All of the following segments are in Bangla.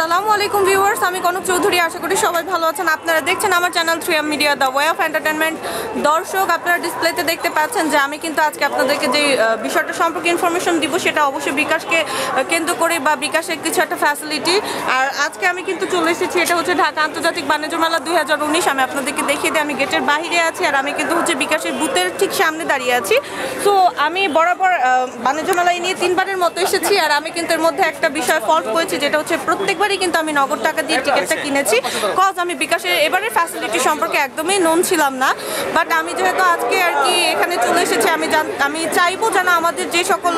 আসসালামু আলাইকুম ভিউয়ার্স, আমি কনক চৌধুরী। আশা করি সবাই ভালো আছেন। আপনারা দেখছেন আমার channel three M media, the way of entertainment দর্শক, আপনারা ডিসপ্লেতে দেখতে পাচ্ছেন যে আমি কিন্তু আজকে আপনাদেরকে যে বিষয়টা সম্পর্কে ইনফরমেশন দিব, সেটা অবশ্যই বিকাশকে কেন্দ্র করে বা বিকাশের কিছু একটা ফ্যাসিলিটি আর আজকে আমি কিন্তু চলে এসেছি, এটা হচ্ছে ঢাকা আন্তর্জাতিক বাণিজ্য মেলা দুই হাজার উনিশ। আমি আপনাদেরকে দেখিয়ে দিই, আমি গেটের বাইরে আছি আর আমি কিন্তু হচ্ছে বিকাশের বুথের ঠিক সামনে দাঁড়িয়ে আছি। সো আমি বরাবর বাণিজ্য মেলায় নিয়ে তিনবারের মতো এসেছি আর আমি কিন্তু এর মধ্যে একটা বিষয় ফল্ট করেছি, যেটা হচ্ছে প্রত্যেকবারই কিন্তু আমি নগদ টাকা দিয়ে টিকিটটা কিনেছি। কজ আমি বিকাশের এবারের ফ্যাসিলিটি সম্পর্কে একদমই নোন ছিলাম না। বাট আমি যেহেতু আজকে আর কি এখানে চলে এসেছি আমি আমি চাইব যেন আমাদের যে সকল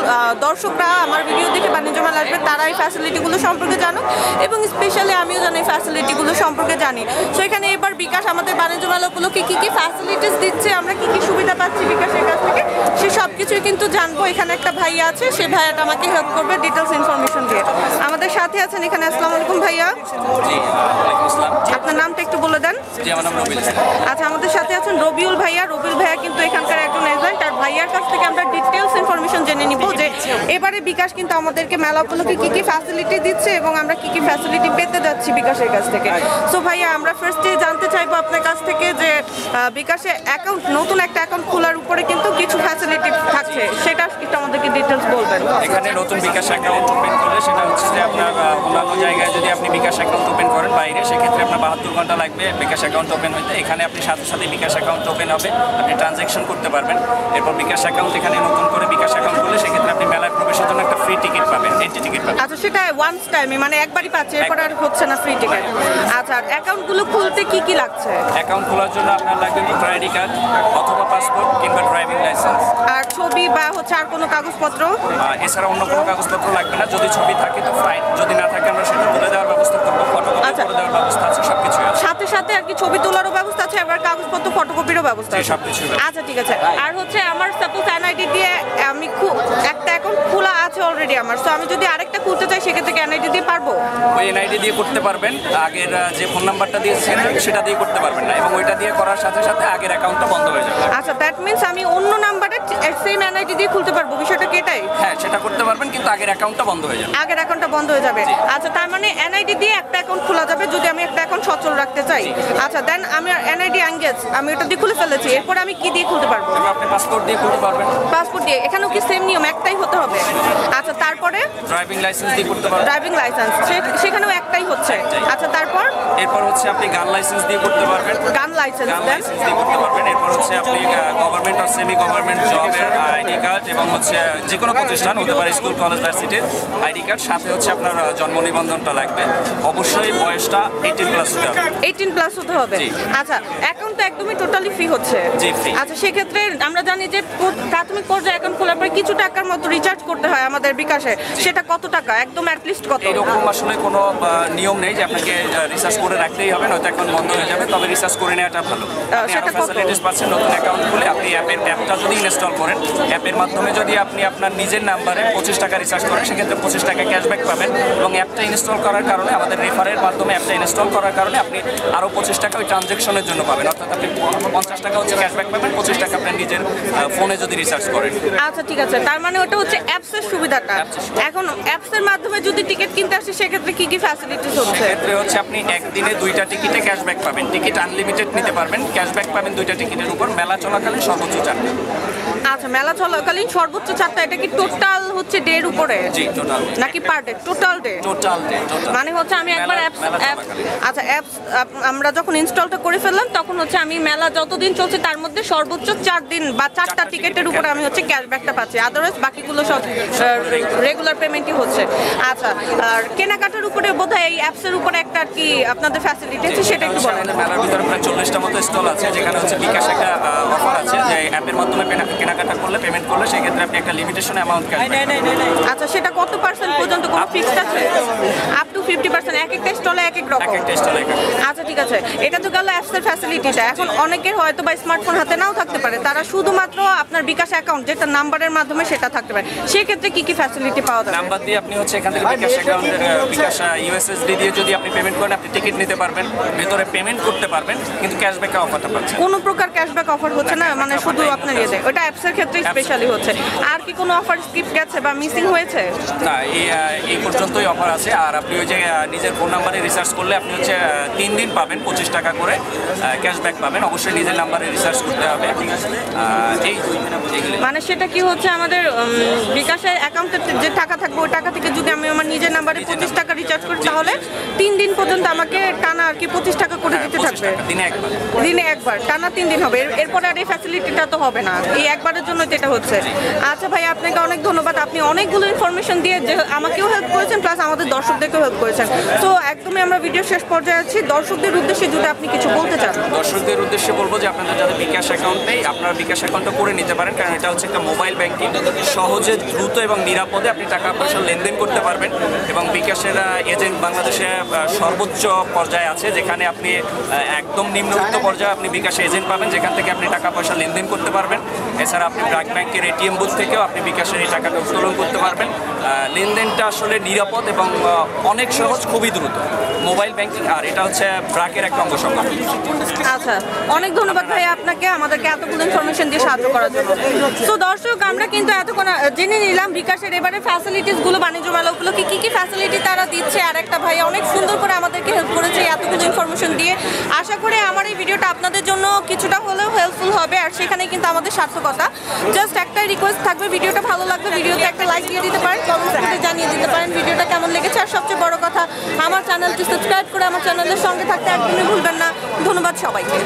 দর্শকরা আমার ভিডিও দেখে বাণিজ্য মেলা আসবে তারা এই ফ্যাসিলিটিগুলো সম্পর্কে জানুক এবং স্পেশালি আমিও যেন এই ফ্যাসিলিটিগুলো সম্পর্কে জানি। সো এখানে এবার বিকাশ আমাদের বাণিজ্য মেলা উপলক্ষে কী কী ফ্যাসিলিটিস দিচ্ছে আমরা কী কী সুবিধা পাচ্ছি বিকাশের কাছ থেকে সে সব কিছুই কিন্তু জানব। এখানে একটা ভাইয়া আছে সে ভাইয়াটা আমাকে হেল্প করবে ডিটেলস ইনফরমেশন দিয়ে। আমাদের সাথে আছেন এখানে আসসালামু আলাইকুম ভাইয়া জি ওয়ালাইকুম আসসালাম আপনার নামটা একটু বলে দেন। আচ্ছা আমাদের সাথে আছেন রবিউল ভাইয়া। রবিউল ভাইয়া কিন্তু এখানকার একজন এজেন্ট আর ভাইয়ার কাছ থেকে আমরা ডিটেলস ইনফরমেশন জেনে নিব যে এবারে বিকাশ কিন্তু আমাদেরকে মেলা উপলক্ষে কী কী ফ্যাসিলিটি দিচ্ছে এবং আমরা কী কী ফ্যাসিলিটি পেতে যাচ্ছি বিকাশের কাছ থেকে। সো ভাইয়া আমরা ফার্স্টে জানতে চাইব আপনার কাছ থেকে যে বিকাশে অ্যাকাউন্ট নতুন একটা অ্যাকাউন্ট খোলার উপরে কিন্তু কিছু ফ্যাসিলিটি থাকছে। সেটা একটু আমাদেরকে ডিটেলস বলবেন। এখানে নতুন বিকাশ অ্যাকাউন্ট ওপেন করলে সেটা হচ্ছে যে আপনার অন্যান্য জায়গায় যদি আপনি বিকাশ অ্যাকাউন্ট ওপেন করেন বাইরে সেক্ষেত্রে আপনার বাহাত্তর ঘণ্টা লাগবে বিকাশ অ্যাকাউন্ট ওপেন হইতে। এখানে আপনি সাথে সাথে বিকাশ অ্যাকাউন্ট ওপেন হবে। আপনি ট্রানজ্যাকশন করতে পারবেন। এরপর বিকাশ অ্যাকাউন্ট এখানে নতুন করে বিকাশ অ্যাকাউন্ট করলে সেক্ষেত্রে আপনি মেলায় প্রবেশের জন্য একটা ফ্রি টিকিট পাবেন এন্ট্রি টিকিট পাবেন। আচ্ছা সেটা ওয়ান্স টাইমে মানে একবারই পাচ্ছে এরপর আর হচ্ছে না ফ্রি টিকিট আচ্ছা অ্যাকাউন্টগুলো খুলতে কি কি লাগছে? অ্যাকাউন্ট খোলার জন্য আপনার লাগবে ভোটার আইডি কার্ড অথবা পাসপোর্ট কিংবা ড্রাইভিং লাইসেন্স আর ছবি বা হচ্ছে আর কোনো কাগজপত্র? এছাড়া অন্য কোনো কাগজপত্র লাগবে না। যদি ছবি থাকে তো ফাইন যদি না থাকে আমরা সেটা আচ্ছা। দেওয়ার ব্যবস্থা আছে সব কিছুই আছে সাথে আর কি ছবি তোলারও ব্যবস্থা আছে আবার কাগজপত্র ফটোকপিরও ব্যবস্থা আছে। আচ্ছা ঠিক আছে। আর হচ্ছে আমার সাপোজ এনআইডি দিয়ে আমি খু- একটা অ্যাকাউন্ট খোলা আছে অলরেডি আমার সো আমি যদি আরেকটা খুলতে চাই সেক্ষেত্রে এনআইডি দিয়ে পারব? ওই এনআইডি দিয়ে করতে পারবেন। আগের যে ফোন নাম্বারটা দিয়েছেন সেটা দিয়ে করতে পারবেন না এবং ওইটা দিয়ে করার সাথে সাথে আগের অ্যাকাউন্টটা বন্ধ হয়ে যাবে। আচ্ছা দ্যাট মিনস আমি অন্য নাম্বারে সেম এনআইডি দিয়ে খুলতে পারব বিষয়টা কি এটাই? হ্যাঁ সেটা করতে পারবেন কিন্তু আগের অ্যাকাউন্টটা বন্ধ হয়ে যাবে। আগের অ্যাকাউন্টটা বন্ধ হয়ে যাবে। আচ্ছা তার মানে এনআইডি দিয়ে একটা অ্যাকাউন্ট খোলা যাবে যদি আমি একটা অ্যাকাউন্ট সচল রাখতে চাই। আচ্ছা দেন আমি এনআইডি অ্যাঙ্গেজ আমি ওটা দিয়ে খুলে ফেলেছি। এরপর আমি কি দিয়ে খুলতে পারব? আপনি পাসপোর্ট দিয়ে করতে পারবেন। পাসপোর্ট দিয়ে এখানেও কি সেম নিয়ম? একটাই হতে হবে। আচ্ছা তারপরে? ড্রাইভিং লাইসেন্স দিয়ে করতে পারবেন। ড্রাইভিং লাইসেন্স সেখানেও একটাই হচ্ছে। আচ্ছা তারপর? এরপর হচ্ছে আপনি গান লাইসেন্স দিয়ে করতে পারবেন। গান লাইসেন্স গান লাইসেন্স দিয়ে করতে পারবেন। এরপর হচ্ছে আপনি গভর্নমেন্ট আর সেমি গভর্নমেন্ট জবের আইডি কার্ড এবং হচ্ছে যে কোনো প্রতিষ্ঠান হতে পারে স্কুল কলেজ ভার্সিটির আইডি কার্ড সাথে হচ্ছে আপনার জন্ম নিবন্ধনটা লাগবে। অবশ্যই বয়সটা এইটিন প্লাস হতে হবে। এইটিন প্লাস হতে হবে। আচ্ছা অ্যাকাউন্ট তো একদমই টোটালি ফ্রি হচ্ছে। আচ্ছা সেক্ষেত্রে আমরা জানি যে প্রাথমিক পর্যায়ে অ্যাকাউন্ট খোলার পরে কিছু টাকার মতো রিচার্জ করতে হয় আমাদের বিকাশে। সেটা কত টাকা? একদম অ্যাটলিস্ট কত? এইরকম আসলে কোনো নিয়ম নেই যে আপনাকে রিসার্চ করে রাখতেই হবে নয়তো অ্যাকাউন্ট বন্ধ হয়ে যাবে তবে রিসার্চ করে নেওয়াটা ভালো। সেটা কত? ফ্যাসিলিটিস পাচ্ছেন নতুন অ্যাকাউন্ট খুলে আপনি অ্যাপের অ্যাপটা যদি ইনস্টল করেন অ্যাপের মাধ্যমে যদি আপনি আপনার নিজের নাম্বারে পঁচিশ টাকা রিচার্জ করেন সেক্ষেত্রে পঁচিশ টাকা ক্যাশব্যাক পাবেন এবং অ্যাপটা ইনস্টল করার কারণে আমাদের রেফারের মাধ্যমে অ্যাপটা ইনস্টল করার কারণে আপনি আরও পঁচিশ টাকা ওই ট্রানজ্যাকশনের জন্য পাবেন। অর্থাৎ আপনি পঞ্চাশ টাকা হচ্ছে ক্যাশব্যাক পাবেন পঁচিশ টাকা আপনার নিজের ফোনে যদি রিচার্জ করেন। আচ্ছা ঠিক আছে। তার মানে ওটা হচ্ছে অ্যাপসের সুবিধাটা। এখন অ্যাপসের মাধ্যমে যদি টিকিট কিনতে আসি সেক্ষেত্রে কি কি ফ্যাসিলিটিস হচ্ছে? ক্ষেত্রে হচ্ছে আপনি একদিনে দুইটা টিকিটে ক্যাশব্যাক পাবেন। টিকিট আনলিমিটেড নিতে পারবেন। ক্যাশব্যাক পাবেন দুইটা টিকিটের উপর। মেলা চলাকালীন সর্বোচ্চ চারটে আচ্ছা মেলা চলাকালীন সর্বোচ্চ চারটা এটা কি টোটাল হচ্ছে ডের উপরে? জি টোটাল নাকি per day total day total day মানে হচ্ছে আমি একবার অ্যাপস আচ্ছা অ্যাপস আমরা যখন ইনস্টলটা করে ফেললাম তখন হচ্ছে আমি মেলা যতদিন চলছে তার মধ্যে সর্বোচ্চ চার দিন বা চারটা টিকেটের টিকিট উপরে আমি হচ্ছে ক্যাশব্যাকটা পাচ্ছি। আদারওয়াইজ বাকিগুলো সব রেগুলার পেমেন্টই হচ্ছে। আচ্ছা আর কেনাকাটার উপরে বোধহয় এই অ্যাপসের উপরে একটা আর কি আপনাদের ফ্যাসিলিটি আছে সেটা একটু বলেন। মেলার ভিতরে প্রায় চল্লিশটা মতো স্টল আছে যেখানে হচ্ছে বিকাশ একটা অফার আছে যে অ্যাপের মাধ্যমে কেনাকাটা করলে পেমেন্ট করলে সেক্ষেত্রে আপনি একটা লিমিটেশন অ্যামাউন্ট আচ্ছা সেটা কত পার্সেন্ট পর্যন্ত কোনো ফিক্সড আছে? আপ টু ফিফটি পার্সেন্ট এক একটা স্টলে এক এক রকম। একটা স্টল আচ্ছা ঠিক আছে। এটা তো গেল অ্যাপসের ফ্যাসিলিটিটা এখন অনেকের হয়তো বা স্মার্টফোন হাতে নাও থাকতে পারে। তারা শুধুমাত্র আপনার বিকাশ অ্যাকাউন্ট যেটা নাম্বারের মাধ্যমে সেটা থাকতে পারে। সেক্ষেত্রে কি কি ফ্যাসিলিটি পাওয়া যাবে? নাম্বার দিয়ে আপনি হচ্ছে এখান থেকে বিকাশ অ্যাকাউন্টের বিকাশ ইউএসএসডি দিয়ে যদি আপনি পেমেন্ট করেন আপনি টিকিট নিতে পারবেন। ভেতরে পেমেন্ট করতে পারবেন কিন্তু ক্যাশব্যাকের অফারটা পাচ্ছেন। কোনো প্রকার ক্যাশব্যাক অফার হচ্ছে না মানে শুধু আপনার ইয়েতে ওটা অ্যাপসের ক্ষেত্রে স্পেশালি হচ্ছে। আর কি কোনো অফার স্কিপ গেছে বা মিসিং হয়েছে? না এই এই পর্যন্তই অফার আছে। আর আপনি ওই যে নিজের ফোন নাম্বারে রিসার্চ করলে আপনি হচ্ছে তিন দিন পাবেন। পঁচিশ টাকা করে ক্যাশব্যাক পাবেন। অবশ্যই নিজের নাম্বারে রিসার্চ করতে হবে। এই মানে সেটা কি হচ্ছে আমাদের বিকাশের অ্যাকাউন্টে যে টাকা থাকবে ওই টাকা থেকে যদি আমি আমার নিজের নাম্বারে পঁচিশ টাকা রিচার্জ করি তাহলে তিন দিন পর্যন্ত আমাকে টানা আর কি পঁচিশ টাকা করে হ্যাঁ, দিতে থাকবে। দিনে একবার। দিনে একবার টানা তিন দিন হবে। এরপরে আর এই ফ্যাসিলিটিটা তো হবে না। এই একবারের জন্য যেটা হচ্ছে। আচ্ছা ভাই আপনাকে অনেক ধন্যবাদ। আপনি অনেকগুলো ইনফরমেশন দিয়ে যে আমাকেও হেল্প করেছেন প্লাস আমাদের দর্শকদেরকেও হেল্প করেছেন। তো একদমই আমরা ভিডিও শেষ পর্যায়ে আছি। দর্শকদের উদ্দেশ্যে যদি আপনি কিছু বলতে চান। দর্শকদের উদ্দেশ্যে বলব যে আপনাদের যাদের বিকাশ অ্যাকাউন্ট নেই, আপনারা বিকাশ অ্যাকাউন্টটা করে নিতে পারেন, কারণ এটা হচ্ছে একটা মোবাইল ব্যাংকিং সহজে, দ্রুত এবং নিরাপদে আপনি টাকা পয়সা লেনদেন করতে পারবেন। এবং বিকাশের এজেন্ট বাংলাদেশে সর্বোচ্চ পর্যায়ে আছে, যেখানে আপনি একদম নিম্নবিত্ত পর্যায়ে আপনি বিকাশে এজেন্ট পাবেন, যেখান থেকে আপনি টাকা পয়সা লেনদেন করতে পারবেন। এছাড়া আপনি ব্র্যাক ব্যাংকের এটিএম বুথ থেকেও আপনি বিকাশের এই টাকাটা উত্তোলন করতে পারবেন। লেনদেনটা আসলে নিরাপদ এবং অনেক সহজ, খুবই দ্রুত। মোবাইল ব্যাংকিং আর এটা হচ্ছে একটা অঙ্গ সংখ্যা আচ্ছা অনেক ধন্যবাদ ভাই আপনাকে, আমাদেরকে এতগুলো ইনফরমেশন দিয়ে সাহায্য করার জন্য। তো দর্শক, আমরা কিন্তু এতক্ষণ জেনে নিলাম বিকাশের এবারে ফ্যাসিলিটিসগুলো, বাণিজ্য মেলা উপলক্ষে কি কি ফ্যাসিলিটি তারা দিচ্ছে। আর একটা ভাই অনেক সুন্দর করে আমাদেরকে হেল্প করেছে এতগুলো ইনফরমেশন দিয়ে। আশা করি আমার এই ভিডিওটা আপনাদের জন্য কিছুটা হলেও হেল্পফুল হবে আর সেখানে কিন্তু আমাদের সার্থকতা। জাস্ট একটাই রিকোয়েস্ট থাকবে, ভিডিওটা ভালো লাগবে ভিডিওতে একটা লাইক দিয়ে দিতে পারেন, কমেন্ট করে জানিয়ে দিতে পারেন ভিডিওটা কেমন লেগেছে। আর সবচেয়ে বড় কথা, আমার চ্যানেলটি সাবস্ক্রাইব করে আমার চ্যানেলের সঙ্গে থাকতে একদমই ভুলবেন না। ধন্যবাদ সবাইকে।